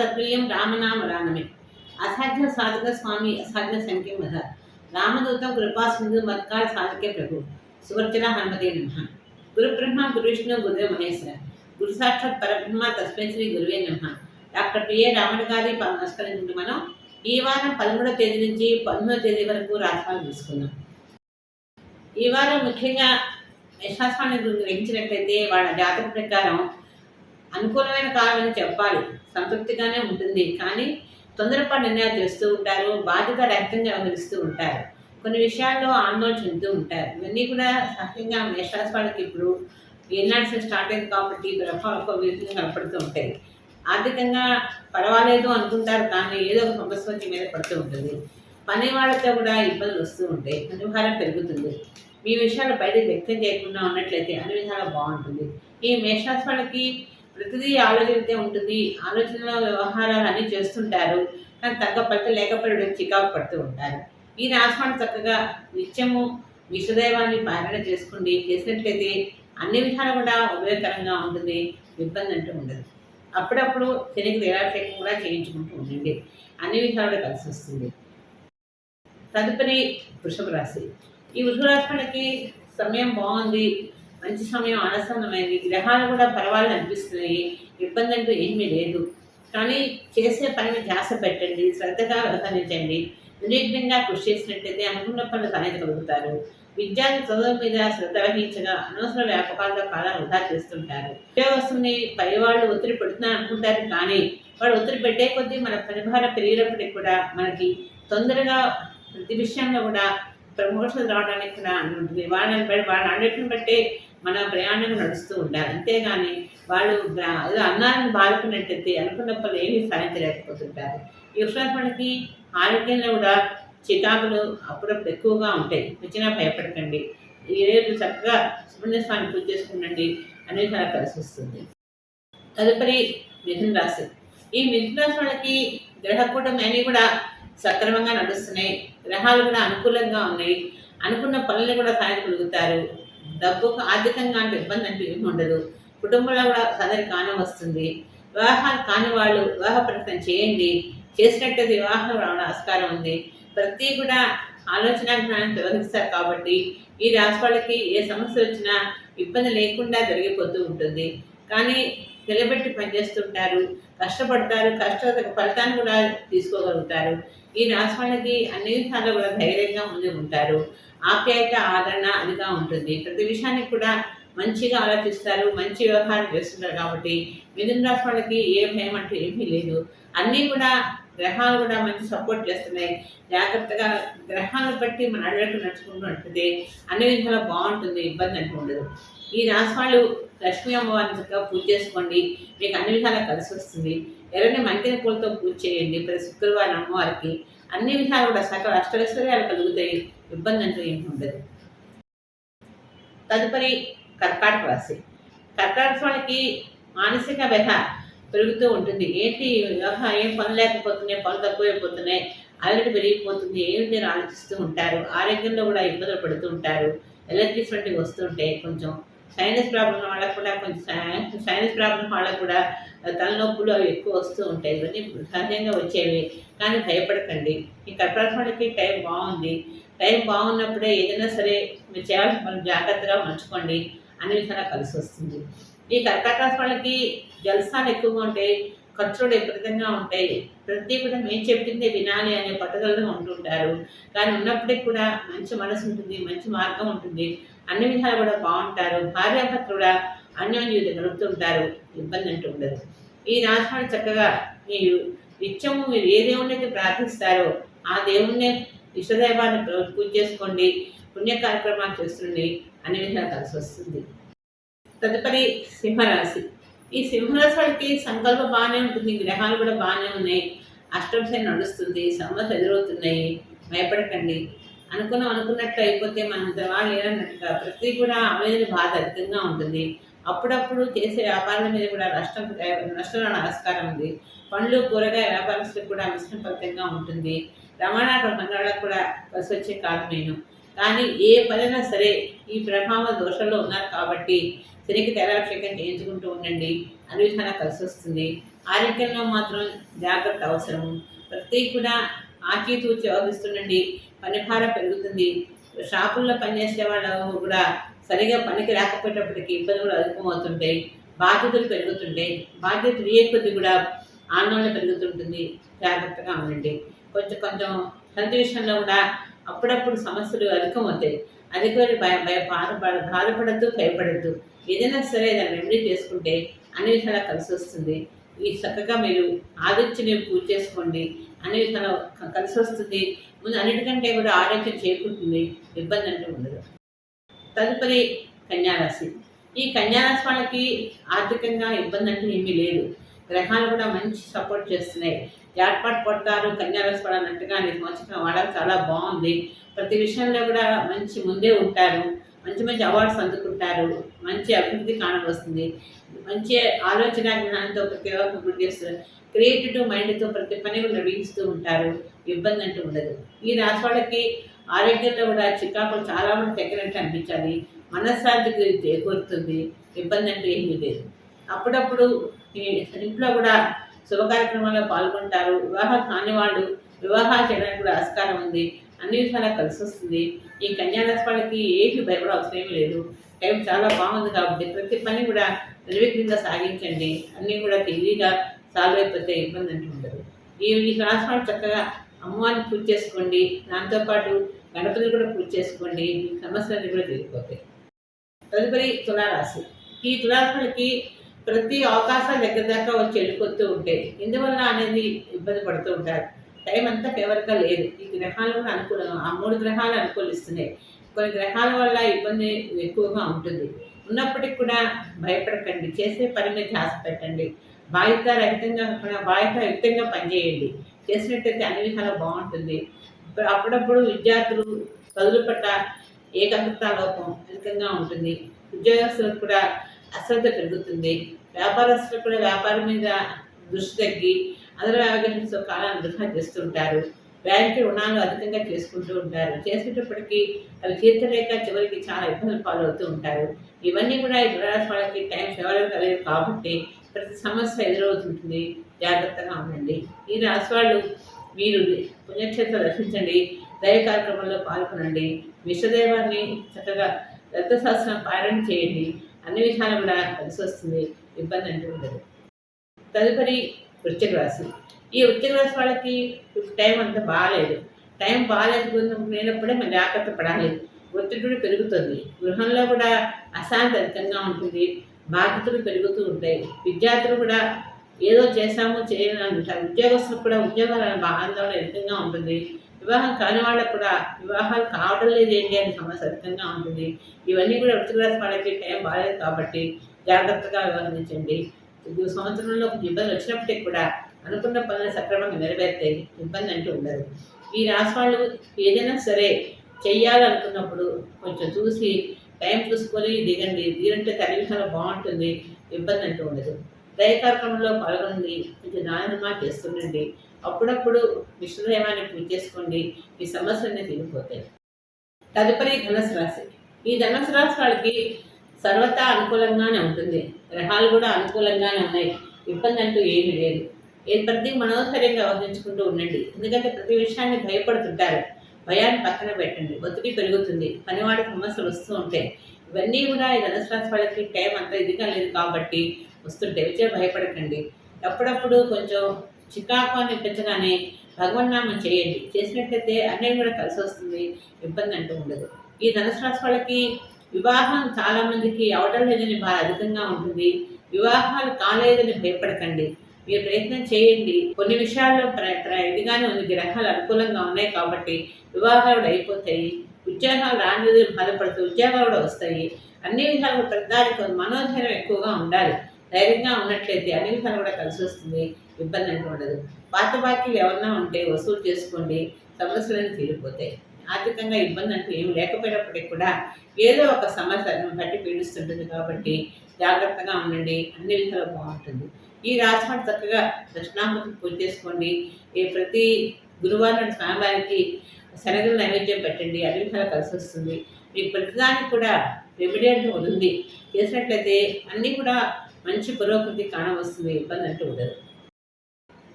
తత్వీయం రామనామ రామమే అసాధ్య సాధక స్వామి అసాధ్య సంఖ్య మధ రామదూత కృపా సింధు మత్కార సాధకే ప్రభు సువర్చన హనుమతే నమ గురు బ్రహ్మ గురు విష్ణు గురుదేవ మహేశ్వర గురు సాక్షాత్ పరబ్రహ్మ తస్మై శ్రీ గురువే నమ డాక్టర్ పిఏ రాముడు గారి నమస్కరించుకుంటూ మనం ఈ వారం పదమూడవ తేదీ నుంచి పంతొమ్మిదవ తేదీ వరకు రాష్ట్రాలు తీసుకుందాం ఈ వారం ముఖ్యంగా యశాస్వాన్ని గ్రహించినట్లయితే వాళ్ళ జాతక ప్రకారం అనుకూలమైన కాలం అని చెప్పాలి. సంతృప్తిగానే ఉంటుంది. కానీ తొందరపాటు నిర్ణయాలు చేస్తూ ఉంటారు. బాధ్యత రహితంగా వ్యవహరిస్తూ ఉంటారు. కొన్ని విషయాల్లో ఆందోళన చెందుతూ ఉంటారు. ఇవన్నీ కూడా సహజంగా మేషరాశి వాళ్ళకి ఇప్పుడు ఏనాడు స్టార్ట్ అయింది కాబట్టి ప్రభావం ఒక విధంగా కనపడుతూ ఉంటాయి. ఆర్థికంగా పర్వాలేదు అనుకుంటారు కానీ ఏదో ఒక సమస్య మీద పడుతూ ఉంటుంది. పని వాళ్ళతో కూడా ఇబ్బందులు వస్తూ ఉంటాయి. అనుభారం పెరుగుతుంది. మీ విషయాలు బయట వ్యక్తం చేయకుండా ఉన్నట్లయితే అన్ని విధాలా బాగుంటుంది. ఈ మేషరాశి వాళ్ళకి ప్రతిదీ ఆలోచనతే ఉంటుంది. ఆలోచనల వ్యవహారాలు అన్నీ చేస్తుంటారు. కానీ తగ్గ పట్టు లేకపోయి చికాకు పడుతూ ఉంటారు. ఈ రాశివాళ్ళు చక్కగా నిత్యము విషదైవాన్ని పాలన చేసుకోండి చేసినట్లయితే అన్ని విధాలు కూడా ఉపయోగకరంగా ఉంటుంది. ఇబ్బంది అంటూ ఉండదు. అప్పుడప్పుడు శనికి నిరాశకం కూడా చేయించుకుంటూ ఉండండి. అన్ని విధాలుగా కలిసి వస్తుంది. తదుపరి వృషభ రాశి. ఈ వృషభ రాశి వాళ్ళకి సమయం బాగుంది. మంచి సమయం ఆలస్యమైంది. గ్రహాలు కూడా పర్వాలని అనిపిస్తున్నాయి. ఇబ్బంది అంటూ ఏమీ లేదు. కానీ చేసే పనిని ధ్యాస పెట్టండి శ్రద్ధగా వ్యవహరించండి. నిర్విఘ్నంగా కృషి చేసినట్టయితే అనుకున్న పనులు సాధించగలుగుతారు విద్యార్థి చదువు మీద శ్రద్ధ వహించగా అనవసర వ్యాపకాలతో కాలం వృధా చేస్తుంటారు. ఉద్యోగస్తుని పై వాళ్ళు ఒత్తిడి పెడుతున్నారు అనుకుంటారు కానీ వాడు ఒత్తిడి పెట్టే కొద్దీ మన పనిభారం పెరిగినప్పటికీ కూడా మనకి తొందరగా ప్రతి విషయంలో కూడా ప్రమోషన్ రావడానికి కూడా ఉంటుంది వాళ్ళని బట్టి వాళ్ళ అన్నిటిని బట్టే మన ప్రయాణం నడుస్తూ ఉండాలి. అంతేగాని వాళ్ళు ఏదో అన్నాన్ని బాలుకున్నట్టయితే అనుకున్న పనులు ఏమీ సాధించలేకపోతుంటారు ఈ మనకి ఆరోగ్యంలో కూడా చికాకులు అప్పుడప్పుడు ఎక్కువగా ఉంటాయి. వచ్చినా భయపడకండి. ఈ రేపు చక్కగా సుబ్రహ్మణ్య స్వామి పూజ చేసుకుండండి అనేది చాలా కలిసి వస్తుంది. తదుపరి మిథున రాశి. ఈ మిథున రాశి వాళ్ళకి గ్రహకూటమి అన్నీ కూడా సక్రమంగా నడుస్తున్నాయి. గ్రహాలు కూడా అనుకూలంగా ఉన్నాయి. అనుకున్న పనులు కూడా సాధించగలుగుతారు. డబ్బుకు ఆర్థికంగా అంటే ఇబ్బంది అంటే ఏమి ఉండదు. కుటుంబంలో కూడా సదరి కాని వస్తుంది. వివాహాలు కాని వాళ్ళు వివాహ ప్రయత్నం చేయండి. చేసినట్టయితే వివాహం రావడం ఆస్కారం ఉంది. ప్రతి కూడా ఆలోచన జ్ఞానం కాబట్టి ఈ రాశి వాళ్ళకి ఏ సమస్య వచ్చినా ఇబ్బంది లేకుండా జరిగిపోతూ ఉంటుంది. కానీ నిలబెట్టి పనిచేస్తుంటారు. కష్టపడతారు కష్ట ఫలితాన్ని కూడా తీసుకోగలుగుతారు. ఈ రాశి వాళ్ళకి అన్ని విధాలు కూడా ధైర్యంగా ముందు ఉంటారు. ఆప్యాయత ఆదరణ అదిగా ఉంటుంది. ప్రతి విషయానికి కూడా మంచిగా ఆలోచిస్తారు మంచి వ్యవహారం చేస్తుంటారు కాబట్టి మిథున రాశి వాళ్ళకి ఏ భయం అంటూ ఏమీ లేదు. అన్నీ కూడా గ్రహాలు కూడా మంచి సపోర్ట్ చేస్తున్నాయి. జాగ్రత్తగా గ్రహాలను బట్టి మన అడగట్టు నడుచుకుంటూ ఉంటుంది అన్ని విధాలా బాగుంటుంది ఇబ్బంది అంటూ ఉండదు. ఈ రాశి వాళ్ళు లక్ష్మీ అమ్మవారిని చక్కగా పూజ చేసుకోండి. మీకు అన్ని విధాలా కలిసి వస్తుంది. ఎవరైనా మంటిన పూలతో పూజ చేయండి. ప్రతి శుక్రవారం అమ్మవారికి అన్ని విధాలు కూడా సకల అష్టైశ్వర్యాలు కలుగుతాయి. ఇబ్బంది అంటూ ఏమి ఉండదు. తదుపరి కర్కాటక రాశి. కర్కాటక వాళ్ళకి మానసిక వ్యధ పెరుగుతూ ఉంటుంది. ఏంటి? వ్యవహారం ఏం పని లేకపోతున్నాయి పనులు తక్కువైపోతున్నాయి అలర్ట్ పెరిగిపోతుంది ఏమిటి ఆలోచిస్తూ ఉంటారు? ఆరోగ్యంలో కూడా ఇబ్బందులు పడుతూ ఉంటారు. ఎలర్జీస్ వంటివి వస్తుంటే కొంచెం సైనస్ ప్రాబ్లం వాళ్ళకు కూడా కొంచెం సైనస్ ప్రాబ్లం వాళ్ళకు కూడా తలనొప్పులు అవి ఎక్కువ వస్తూ ఉంటాయి. ఇవన్నీ సహజంగా వచ్చేవి. కానీ భయపడకండి. ఈ కర్కాటక టైం బాగుంది. టైం బాగున్నప్పుడే ఏదైనా సరే మీరు చేయాల్సిన మనం జాగ్రత్తగా ఉంచుకోండి అన్ని విధాలా కలిసి వస్తుంది. ఈ కర్కాటక వాళ్ళకి జలసాలు ఎక్కువగా ఉంటాయి ఖర్చులు విపరీతంగా ఉంటాయి. ప్రతి కూడా మేము చెప్పిందే వినాలి అనే పట్టుదలతో ఉంటుంటారు. కానీ ఉన్నప్పటికీ కూడా మంచి మనసు ఉంటుంది మంచి మార్గం ఉంటుంది. అన్ని విధాలు కూడా బాగుంటారు. భార్యాభర్తలు కూడా అన్యోన్య గడుపుతుంటారు ఇబ్బంది అంటూ ఉండదు. ఈ రాశి చక్కగా మీరు నిత్యము మీరు ఏ దేవుణ్ణి అయితే ప్రార్థిస్తారో ఆ దేవుణ్ణే ఇష్టదైవాన్ని ప్ర- పూజ చేసుకోండి. పుణ్య కార్యక్రమాలు చేస్తుండి. అన్ని విధాలు కలిసి వస్తుంది. తదుపరి సింహరాశి. ఈ సింహరాశి వాళ్ళకి సంకల్పం బాగానే ఉంటుంది. గ్రహాలు కూడా బాగానే ఉన్నాయి. అష్టంశ నడుస్తుంది. సమస్య ఎదురవుతున్నాయి. భయపడకండి. అనుకున్నాం అనుకున్నట్టు అయిపోతే మనం వాళ్ళు ఏదన్నట్టుగా ప్రతి కూడా ఆవేదన బాధ అధికంగా ఉంటుంది. అప్పుడప్పుడు చేసే వ్యాపారాల మీద కూడా నష్టం నష్టం ఆస్కారం ఉంది. పండ్లు కూరగాయ వ్యాపారస్తులకు కూడా మిశ్రమ ఫలితంగా ఉంటుంది. రవాణా రంగాలకు కూడా కలిసి వచ్చే కాలమేను కానీ ఏ పనైనా సరే ఈ ప్రభావ దోషంలో ఉన్నారు కాబట్టి శనికి తెరాభిషేకం చేయించుకుంటూ ఉండండి. అన్ని విధాలా కలిసి వస్తుంది. ఆరోగ్యంలో మాత్రం జాగ్రత్త అవసరం. ప్రతి కూడా ఆచితూచి వ్యవహరిస్తుండండి పనిభారం పెరుగుతుంది. షాపుల్లో పనిచేసే వాళ్ళు కూడా సరిగా పనికి రాకపోయేటప్పటికి ఇబ్బందులు అధికమవుతుంటాయి. బాధ్యతలు పెరుగుతుంటాయి. బాధ్యతలు ఏ కొద్ది కూడా ఆందోళన పెరుగుతుంటుంది. జాగ్రత్తగా ఉండండి. కొంచెం కొంచెం హెల్త్ విషయంలో కూడా అప్పుడప్పుడు సమస్యలు అధికమవుతాయి. అధికమైన భయ భయ బాధపడ బాధపడద్దు భయపడద్దు. ఏదైనా సరే దాన్ని రెమెడీ చేసుకుంటే అన్ని విధాలా కలిసి వస్తుంది. ఈ చక్కగా మీరు ఆదిత్యని పూజ చేసుకోండి అనేది కలిసి వస్తుంది. ముందు అన్నిటికంటే కూడా ఆరోగ్యం చేకూరుతుంది ఇబ్బంది అంటూ ఉండదు. తదుపరి కన్యారాశి. ఈ కన్యారాశి వాళ్ళకి ఆర్థికంగా ఇబ్బంది అంటూ ఏమీ లేదు. గ్రహాలు కూడా మంచి సపోర్ట్ చేస్తున్నాయి. జాట్పాట్ కొడతారు కన్యారాశి వాళ్ళు అన్నట్టుగా ఈ సంవత్సరం వాళ్ళకి చాలా బాగుంది. ప్రతి విషయంలో కూడా మంచి ముందే ఉంటారు. మంచి మంచి అవార్డ్స్ అందుకుంటారు. మంచి అభివృద్ధి కానవస్తుంది మంచి ఆలోచన జ్ఞానంతో ప్రతి ఒక్క అభివృద్ధి చేస్తారు. క్రియేటివ్ మైండ్తో ప్రతి పని కూడా నిర్వహిస్తూ ఉంటారు. ఇబ్బంది అంటూ ఉండదు. ఈ రాశి వాళ్ళకి ఆరోగ్యంలో కూడా చికాకులు చాలా మంది తగ్గినట్టు అనిపించాలి. మనశ్శాంతికి చేకూరుతుంది ఇబ్బంది అంటూ ఏమీ లేదు. అప్పుడప్పుడు ఈ ఇంట్లో కూడా శుభ కార్యక్రమాల్లో పాల్గొంటారు. వివాహం కాని వాళ్ళు వివాహాలు చేయడానికి కూడా ఆస్కారం ఉంది. అన్ని విషయాలా కలిసి వస్తుంది ఈ కన్యారాశి వాళ్ళకి ఏమి భయపడ అవసరం ఏమీ లేదు. టైం చాలా బాగుంది కాబట్టి ప్రతి పని కూడా నిర్విఘ్నంగా సాగించండి. అన్నీ కూడా తెలివిగా సాల్వ్ అయిపోతే ఇబ్బంది అంటూ ఉండదు ఈ ఈ రాశి వాళ్ళు చక్కగా అమ్మవారిని పూజ చేసుకోండి. దాంతోపాటు గణపతిని కూడా పూజ చేసుకోండి. మీ సమస్యలన్నీ కూడా తీరిపోతాయి. తదుపరి తులారాశి. ఈ తులారాశులకి ప్రతి అవకాశాలు దగ్గర దాకా వచ్చి వెళ్ళిపోతూ ఉంటాయి. ఎందువల్ల అనేది ఇబ్బంది పడుతూ ఉంటారు. టైం అంతా ఫేవర్గా లేదు. ఈ గ్రహాలు కూడా అనుకూలం ఆ మూడు గ్రహాలు అనుకూలిస్తున్నాయి. కొన్ని గ్రహాల వల్ల ఇబ్బంది ఎక్కువగా ఉంటుంది. ఉన్నప్పటికి కూడా భయపడకండి. చేసే పని మీద ధ్యాస పెట్టండి. బాధ్యత రహితంగా బాధ్యత యుక్తంగా పనిచేయండి. చేసినట్టయితే అన్ని విధాలు బాగుంటుంది. అప్పుడప్పుడు విద్యార్థులు చదువుల పట్ల ఏకాగ్రత లోపం అధికంగా ఉంటుంది. ఉద్యోగస్తులకు కూడా అశ్రద్ధ పెరుగుతుంది. వ్యాపారస్తులకు కూడా వ్యాపారం మీద దృష్టి తగ్గి అందరూ వ్యాపారంతో కాలాన్ని వృధా చేస్తుంటారు. బ్యాంకు రుణాలు అధికంగా చేసుకుంటూ ఉంటారు. చేసేటప్పటికీ అవి తీర్చలేక చివరికి చాలా ఇబ్బందులు పాలవుతూ ఉంటారు. ఇవన్నీ కూడా ఈ దురాశ వాళ్ళకి టైం ఫేవర్ కలిగదు కాబట్టి ప్రతి సమస్య ఎదురవుతుంటుంది. జాగ్రత్తగా ఉండండి. ఈ రాశి వాళ్ళు మీరు పుణ్యక్షేత్రం దర్శించండి. దైవ కార్యక్రమంలో పాల్గొనండి. విశ్వదైవాన్ని చక్కగా రక్తశాస్త్రం పారాయణ చేయండి. అన్ని విషయాలు కూడా కలిసి వస్తుంది. ఇబ్బంది అంటూ ఉండదు. తదుపరి వృశ్చిక రాశి. ఈ వృశ్చిక రాశి వాళ్ళకి టైం అంత బాగాలేదు టైం బాగాలేదు మనం జాగ్రత్త పడాలి. ఒత్తిడి కూడా పెరుగుతుంది. గృహంలో కూడా అశాంతి అధికంగా ఉంటుంది. బాధ్యతలు పెరుగుతూ ఉంటాయి. విద్యార్థులు కూడా ఏదో చేశామో చేయని అంటారు ఉద్యోగస్తులు కూడా ఉద్యోగాల ఆందోళన అధికంగా ఉంటుంది. వివాహం కాని వాళ్ళకు కూడా వివాహాలు కావడం లేదు ఏంటి అనే సమస్య అధికంగా ఉంటుంది. ఇవన్నీ కూడా వృత్తి వాళ్ళకి టైం బాగాలేదు కాబట్టి జాగ్రత్తగా వ్యవహరించండి. సంవత్సరంలో ఇబ్బందులు ఇబ్బంది వచ్చినప్పటికీ కూడా అనుకున్న పనులు సక్రమంగా నెరవేర్తాయి ఇబ్బంది అంటూ ఉండదు. ఈ రాశి వాళ్ళు ఏదైనా సరే చెయ్యాలనుకున్నప్పుడు కొంచెం చూసి టైం చూసుకొని దిగండి. దిగంటే తల్లిదండ్రులు బాగుంటుంది ఇబ్బంది అంటూ ఉండదు. దయ కార్యక్రమంలో పాల్గొంది కొంచెం నాయనమా చేస్తుండండి. అప్పుడప్పుడు విష్ణుదేవాన్ని పూజ చేసుకోండి ఈ సమస్యలన్నీ తీరిపోతాయి. తదుపరి ధనుసు రాశి. ఈ ధనుసు రాశి వాళ్ళకి సర్వతా అనుకూలంగానే ఉంటుంది. గ్రహాలు కూడా అనుకూలంగానే ఉన్నాయి. ఇబ్బంది అంటూ ఏమీ లేదు. ప్రతి మనోధైర్యంగా వహించుకుంటూ ఉండండి. ఎందుకంటే ప్రతి విషయాన్ని భయపడుతుంటారు. భయాన్ని పక్కన పెట్టండి. ఒత్తిడి పెరుగుతుంది. పనివాడి సమస్యలు వస్తూ ఉంటాయి. ఇవన్నీ కూడా ఈ ధనుసు వాళ్ళకి టైం అంత ఇదిగా లేదు కాబట్టి వస్తుంటాయి వచ్చే భయపడకండి. అప్పుడప్పుడు కొంచెం చికాకు అనిపించగానే భగవన్నామం చేయండి. చేసినట్లయితే అన్నీ కూడా కలిసి వస్తుంది. ఇబ్బంది అంటూ ఉండదు. ఈ ధనుసు రాశి వాళ్ళకి వివాహం చాలామందికి అవటం లేదని బాగా అధికంగా ఉంటుంది. వివాహాలు కాలేదని భయపడకండి. మీరు ప్రయత్నం చేయండి. కొన్ని విషయాల్లో ప్ర- ఇదిగానే ఉంది. గ్రహాలు అనుకూలంగా ఉన్నాయి కాబట్టి వివాహాలు అయిపోతాయి. ఉద్యోగాలు రానిది బాధపడుతూ ఉద్యోగాలు కూడా వస్తాయి. అన్ని విధాలు ప్రతిదానికి మనోధైర్యం ఎక్కువగా ఉండాలి. ధైర్యంగా ఉన్నట్లయితే అన్ని విధాలు కూడా కలిసి వస్తుంది. ఇబ్బంది అంటూ ఉండదు. పాత బాకీలు ఏమన్నా ఉంటే వసూలు చేసుకోండి. సమస్యలన్నీ తీరిపోతాయి. ఆర్థికంగా ఇబ్బంది అంటూ ఏమి లేకపోయినప్పటికీ కూడా ఏదో ఒక సమస్యను బట్టి పీడిస్తుంటుంది కాబట్టి జాగ్రత్తగా ఉండండి. అన్ని విధాలు బాగుంటుంది. ఈ రాశి చక్కగా దక్షిణామూర్తికి పూజ చేసుకోండి. ఈ ప్రతి గురువారం స్వామివారికి శనగలు నైవేద్యం పెట్టండి. అన్ని విధాలు కలిసి వస్తుంది. మీకు ప్రతిదానికి కూడా రెమెడీ అంటూ ఉంది చేసినట్లయితే అన్నీ కూడా మంచి పురోగతి కానవస్తుంది ఇబ్బంది అంటూ ఉండదు.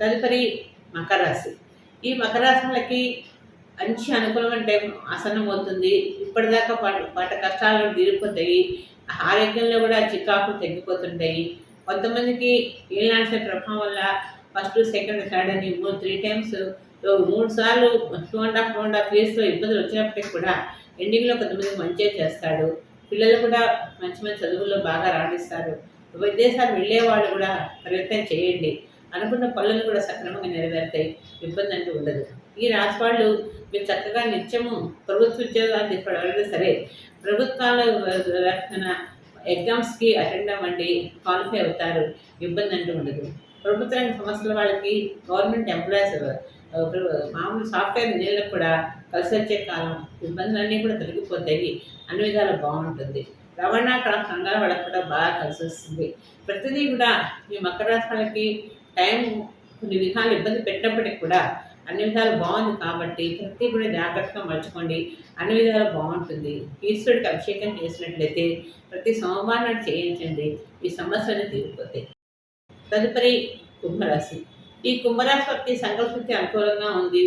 తదుపరి మకర రాశి. ఈ మకర రాశులకి మంచి అనుకూలమైన టైం ఆసన్నమవుతుంది. ఇప్పటిదాకా పాట పాట కష్టాలు తీరిపోతాయి. ఆరోగ్యంలో కూడా చికాకులు తగ్గిపోతుంటాయి. కొంతమందికి ఈనాడ్సే ప్రభావం వల్ల ఫస్ట్ సెకండ్ థర్డ్ అని మూడు త్రీ టైమ్స్ మూడు సార్లు two and half two and half ఇయర్స్లో ఇబ్బందులు వచ్చినప్పటికీ కూడా ఎండింగ్లో కొంతమంది మంచిగా చేస్తాడు. పిల్లలు కూడా మంచి మంచి చదువుల్లో బాగా రాణిస్తారు. విదేశాలు వెళ్ళేవాళ్ళు కూడా ప్రయత్నం చేయండి. అనుకున్న పనులు కూడా సక్రమంగా నెరవేరుతాయి. ఇబ్బంది అంటూ ఉండదు. ఈ రాసి వాళ్ళు మీరు చక్కగా నిత్యము ప్రభుత్వ ఉద్యోగాలు తీసుకోవడం సరే ప్రభుత్వాలు ఎగ్జామ్స్కి అటెండ్ అవ్వండి క్వాలిఫై అవుతారు ఇబ్బంది అంటూ ఉండదు. ప్రభుత్వ రంగ సంస్థల వాళ్ళకి గవర్నమెంట్ ఎంప్లాయీస్ మామూలు సాఫ్ట్వేర్ ఇంజనీర్లకు కూడా కలిసి వచ్చే కాలం ఇబ్బందులన్నీ కూడా తొలగిపోతాయి. అన్ని విధాలు బాగుంటుంది. రవాణా ట్రాన్స్ సంఘాల వాళ్ళకి కూడా బాగా కలిసి వస్తుంది. ప్రతిదీ కూడా ఈ మకర రాశి వాళ్ళకి టైం కొన్ని విధాలు ఇబ్బంది పెట్టినప్పటికి కూడా అన్ని విధాలు బాగుంది కాబట్టి ప్రతి కూడా జాగ్రత్తగా మర్చుకోండి అన్ని విధాలు బాగుంటుంది. ఈశ్వరుడికి అభిషేకం చేసినట్లయితే ప్రతి సోమవారం చేయించండి. ఈ సమస్యలు తీరిపోతాయి. తదుపరి కుంభరాశి. ఈ కుంభరాశి వారికి సంకల్పించే అనుకూలంగా ఉంది.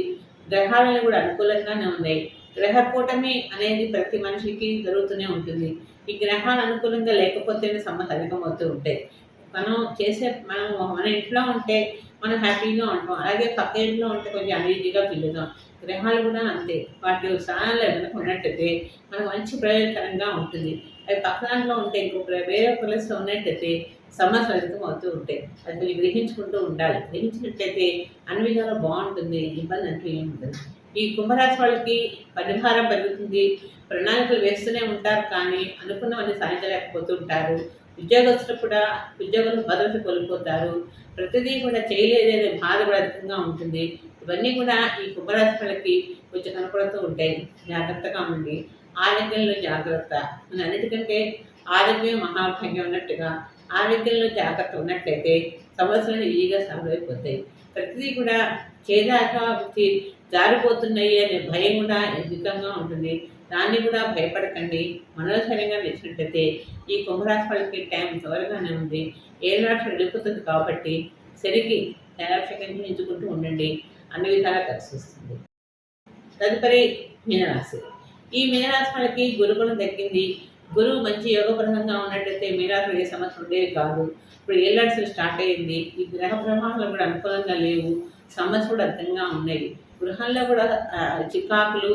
గ్రహాలను కూడా అనుకూలంగానే ఉన్నాయి. గ్రహ కూటమి అనేది ప్రతి మనిషికి జరుగుతూనే ఉంటుంది. ఈ గ్రహాలు అనుకూలంగా లేకపోతేనే సమస్య అధికమవుతూ ఉంటాయి. మనం చేసే మనం మన ఇంట్లో ఉంటే మనం హ్యాపీగా ఉంటాం. అలాగే పక్క ఇంట్లో ఉంటే కొంచెం అనీజీగా ఫీల్ అవుతాం. గ్రహాలు కూడా అంతే. వాటి స్థానాలు ఏమైనా ఉన్నట్టయితే మనకు మంచి ప్రయోజనకరంగా ఉంటుంది. అవి పక్క దాంట్లో ఉంటే ఇంకొక వేరే ప్లేస్లో ఉన్నట్టయితే సమస్యలు అవుతూ ఉంటాయి. అది మీరు గ్రహించుకుంటూ ఉండాలి. గ్రహించినట్టయితే అన్ని విధాలు బాగుంటుంది. ఇబ్బంది అంటూ ఏమి ఉండదు. ఈ కుంభరాశి వాళ్ళకి పరిహారం పెరుగుతుంది. ప్రణాళికలు వేస్తూనే ఉంటారు కానీ అనుకున్నవన్నీ సాధించలేకపోతూ ఉంటారు. ఉద్యోగస్తులు కూడా ఉద్యోగం భద్రత కోల్పోతారు. ప్రతిదీ కూడా చేయలేదనే బాధ కూడా అధికంగా ఉంటుంది. ఇవన్నీ కూడా ఈ కుంభరాశి వాళ్ళకి కొంచెం కనపడుతూ ఉంటాయి. జాగ్రత్తగా ఉండి ఆరోగ్యంలో జాగ్రత్త. మన అన్నిటికంటే ఆరోగ్యం మహాభాగ్యం ఉన్నట్టుగా ఆరోగ్యంలో జాగ్రత్త ఉన్నట్లయితే సమస్యలు ఈజీగా సాల్వ్ అయిపోతాయి. ప్రతిదీ కూడా చేదాకా జారిపోతున్నాయి అనే భయం కూడా అధికంగా ఉంటుంది. దాన్ని కూడా భయపడకండి. మనోధైర్యంగా నిలిచినట్టయితే ఈ కుంభరాశి వాళ్ళకి టైం త్వరగానే ఉంది. ఏనాడు వెళ్ళిపోతుంది కాబట్టి సరికి తయారు ఎంచుకుంటూ ఉండండి. అన్ని విధాలా కలిసి వస్తుంది. తదుపరి మీనరాశి. ఈ మీనరాశి వాళ్ళకి గురుకులం దక్కింది. గురువు మంచి యోగప్రదంగా ఉన్నట్టయితే మీనరాశి ఏ సమస్య ఉండేది కాదు. ఇప్పుడు ఏళ్ళడ్స్ స్టార్ట్ అయ్యింది. ఈ గ్రహ ప్రమాణాలు కూడా అనుకూలంగా లేవు. సమస్య కూడా అర్థంగా ఉన్నాయి. గృహాల్లో కూడా చికాకులు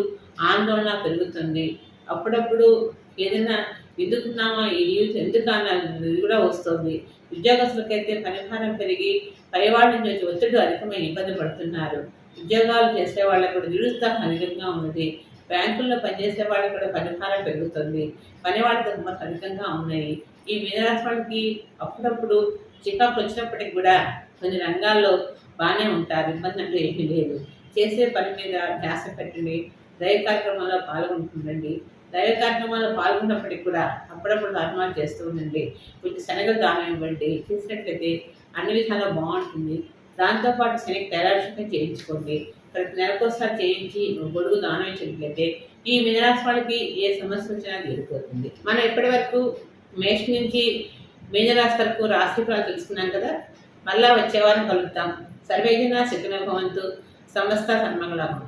ఆందోళన పెరుగుతుంది. అప్పుడప్పుడు ఏదైనా ఎందుకున్నామా ఈ న్యూస్ ఎందుకు అన్నది కూడా వస్తుంది. ఉద్యోగస్తులకైతే పరిహారం పెరిగి పైవాళ్ళ నుంచి ఒత్తిడి అధికమై ఇబ్బంది పడుతున్నారు. ఉద్యోగాలు చేసే వాళ్ళకు కూడా నిరుత్సాహం అధికంగా ఉన్నది. బ్యాంకుల్లో పనిచేసే వాళ్ళకి కూడా పరిహారం పెరుగుతుంది. పని వాళ్ళ సమస్యలు అధికంగా ఉన్నాయి. ఈ మీనరాశి వాళ్ళకి అప్పుడప్పుడు చికాకు వచ్చినప్పటికి కూడా కొన్ని రంగాల్లో బాగానే ఉంటారు. ఇబ్బంది అంటూ ఏమీ లేదు. చేసే పని మీద ధ్యాస పెట్టండి. దైవ కార్యక్రమాల్లో పాల్గొంటుండండి. దైవ కార్యక్రమాల్లో పాల్గొన్నప్పటికి కూడా అప్పుడప్పుడు దానాలు చేస్తూ ఉండండి. కొంచెం శనగలు దానం ఇవ్వండి. చేసినట్లయితే అన్ని విధాలా బాగుంటుంది. దాంతోపాటు శనగ తయారు చేయించుకోండి. ప్రతి నెలకోసారి చేయించి గొడుగు దానం ఇచ్చినట్లయితే ఈ మీనరాశి వాళ్ళకి ఏ సమస్య వచ్చినా తీరిపోతుంది. మనం ఇప్పటి వరకు మేష నుంచి మీనరాశి వరకు రాశి ఫలాలు తెలుసుకున్నాం కదా? మళ్ళా వచ్చే వారం కలుద్దాం. సర్వేజన శకున భవంతు. సమస్త సన్మంగళం.